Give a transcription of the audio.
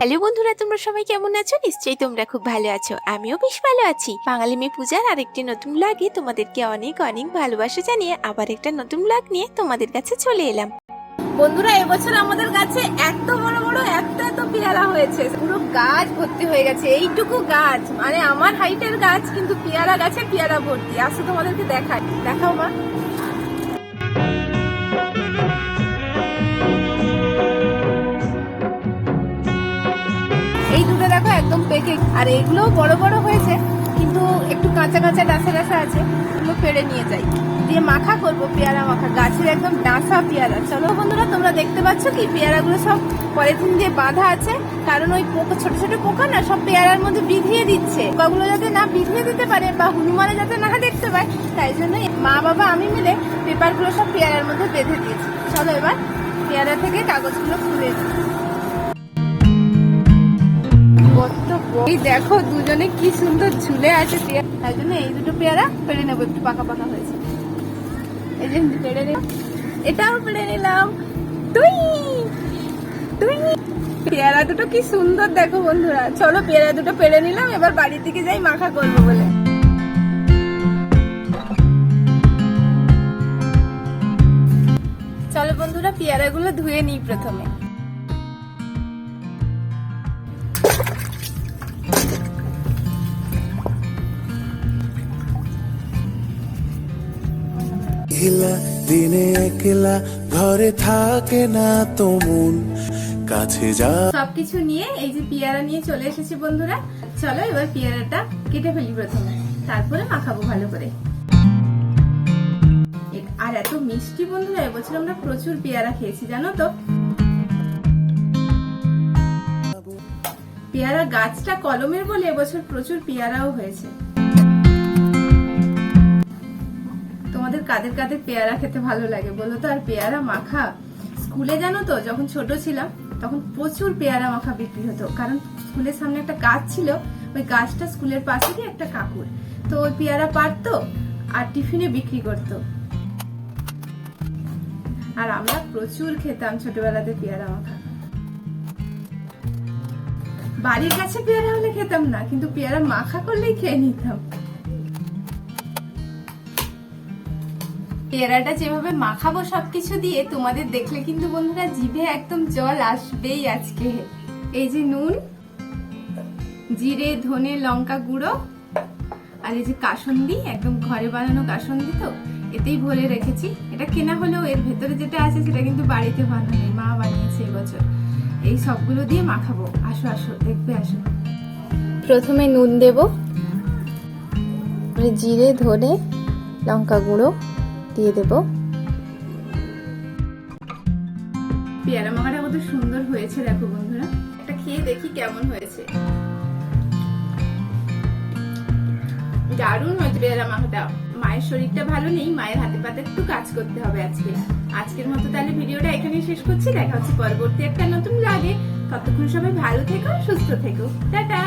Hello বন্ধুরা, তোমরা সবাই কেমন আছো? নিশ্চয়ই তোমরা খুব ভালো আছো। আমিও বেশ ভালো আছি। বাঙালি মেয়ে পূজার আরেকটি নতুন ব্লগে তোমাদেরকে অনেক অনেক ভালোবাসা জানিয়ে আবার একটা নতুন ব্লগ নিয়ে তোমাদের কাছে চলে এলাম। বন্ধুরা, এবছর আমাদের কাছে এত বড় বড় এত এত পেয়ারা হয়েছে। পুরো গাছ ভর্তি হয়ে গেছে। এইটুকু গাছ মানে আমার হাইটের গাছ, কিন্তু পেয়ারা গাছে পেয়ারা ভর্তি। আসো তোমাদেরকে দেখাই। দেখাও মা। একদম পেকে আর এগুলো বড় বড় হয়েছে, কিন্তু একটু কাঁচা কাঁচা ডাসা ডাসা আছে, এগুলো পেড়ে নিয়ে যাই। দিয়ে মাখা করব পেয়ারা মাখা, গাছের একদম ডাসা পেয়ারা। চলো বন্ধুরা, তোমরা দেখতে পাচ্ছ কি? পেয়ারাগুলো সব পলিথিন দিয়ে বাঁধা আছে, কারণ ওই পোকা, ছোট ছোট পোকা না, সব পেয়ারার মধ্যে বিধিয়ে দিচ্ছে। পোকাগুলো যাতে না বিধিয়ে দিতে পারে বা হনুমানে যাতে না দেখতে পায়, তাই জন্য মা, বাবা, আমি মিলে পেপারগুলো সব পেয়ারার মধ্যে বেঁধে দিয়েছি। চলো এবার পেয়ারা থেকে কাগজগুলো খুলে দিই এই দেখো দুজনে কি সুন্দর ঝুলে আছে তাই জন্য এই দুটো পেয়ারা পেড়ে নেব, একটু পাকা পাকা হয়েছে। এই যে নিলাম। এটাও পেড়ে নিলাম। তুই তুই পেয়ারা দুটো কি সুন্দর, দেখো বন্ধুরা। চলো পেয়ারা দুটো পেড়ে নিলাম, এবার বাড়ির দিকে যাই, মাখা করব বলে। চলো বন্ধুরা, পেয়ারাগুলো ধুয়ে নিই প্রথমে। একলা দিনে একলা, ঘরে থাকে না তো কাছে যা সবকিছু নিয়ে এই যে পেয়ারা নিয়ে চলে এসেছি বন্ধুরা। চলো এবার পেয়ারাটা কেটে ফেলি প্রথমে। তারপরে মাখাবো ভালো করে। আর এত মিষ্টি বন্ধুরা, এবছর আমরা প্রচুর পেয়ারা খেয়েছি, জানো তো? পেয়ারা গাছটা কলমের বলে এবছর প্রচুর পেয়ারাও হয়েছে। কাদের কাদের পেয়ারা খেতে ভালো লাগে বলো তো? আর পেয়ারা মাখা? স্কুলে জানো তো, যখন ছোট ছিলাম, তখন প্রচুর পেয়ারা মাখা বিক্রি হতো। কারণ স্কুলের সামনে একটা গাছ ছিল, ওই গাছটা স্কুলের পাশেই একটা কাকুর। তো ওই পেয়ারা পারতো আর টিফিনে বিক্রি করতো। আর আমরা প্রচুর খেতাম ছোটবেলাতে পেয়ারা মাখা। বাড়ির কাছে পেয়ারা হলে খেতাম না, কিন্তু পেয়ারা মাখা করলেই খেয়ে নিতাম। পেয়ারাটা যেভাবে মাখাবো সবকিছু দিয়ে, তোমাদের দেখলে কিন্তু বন্ধুরা জিভে একদম জল আসবেই আজকে। এই যে নুন, জিরে, ধনে, লঙ্কা গুঁড়ো, আর এই যে কাসন্দি, একদম ঘরে বানানো কাসন্দি তো, এতেই ভরে রেখেছি। এটা কেনা হলেও এর ভেতরে যেটা আছে সেটা কিন্তু বাড়িতে বানানো মা বানিয়েছে এবছর। এই সবগুলো দিয়ে মাখাবো। আসো আসো, দেখবে, আসো। প্রথমে নুন দেব জিরে, ধনে, লঙ্কা গুঁড়ো দিয়ে দেব। পেয়ারা মাখাটা কত সুন্দর হয়েছে, দেখো বন্ধুরা। একটা খেয়ে দেখি কেমন হয়েছে। দারুণ হয়েছে পেয়ারা মাখাটা। মায়ের শরীরটা ভালো নেই, মায়ের হাতে পাতে একটু কাজ করতে হবে আজকে। আজকের মতো তাহলে ভিডিওটা এখানেই শেষ করছি। দেখা হচ্ছে পরবর্তী একটা নতুন লাগে ততক্ষণ সবাই ভালো থেকো, সুস্থ থেকো। টাটা!